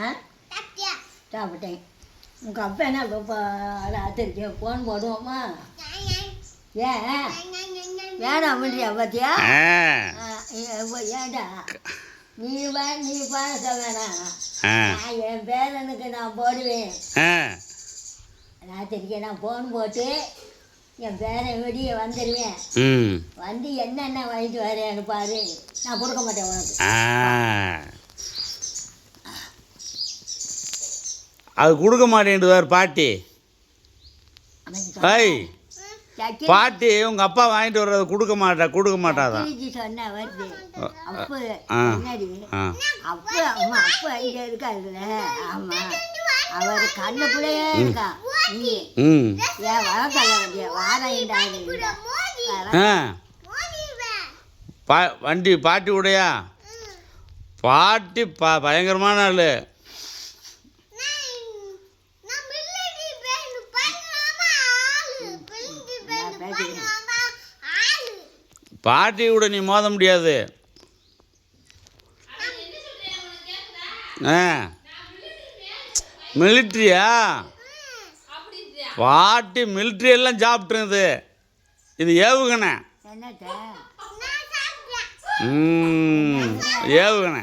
ஆ சாப்பிட்டேன் உங்கள் அப்பா என்ன இப்போ ராத்திரிக்கு ஃபோன் போடுவோமா ஏன் வேணாம் முடியா பார்த்தியா ஆ ஆ, ஏ- ஏ- ஏன்டா நீ வா நீ பேச வேணாம் நான் என் பேரனுக்கு நான் போடுவேன் ராத்திரிக்கு நான் ஃபோன் போட்டு என் பேரன் வெளியே வந்துடுவேன் வந்து என்னென்ன வாங்கிட்டு வரேன்னு பாரு நான் கொடுக்க மாட்டேன் உனக்கு அது கொடுக்க மாட்டேன்டுவார் பாட்டி. ஐய் பாட்டி உங்கள் அப்பா வாங்கிட்டு வர்றதை கொடுக்க மாட்டா கொடுக்க மாட்டாதான் அவர் கண்ணு பிள்ளையே ம். ஏன் பா வண்டி பாட்டி உடையா? பாட்டி பா பயங்கரமான ஆள். பாட்டி கூட நீ மோத முடியாது. ஆ. மிலிட்ரியா? பாட்டி மிலிட்ரி எல்லாம் சாப்பிட்டுருது இது ஏவுகணை. ஏவுகணை.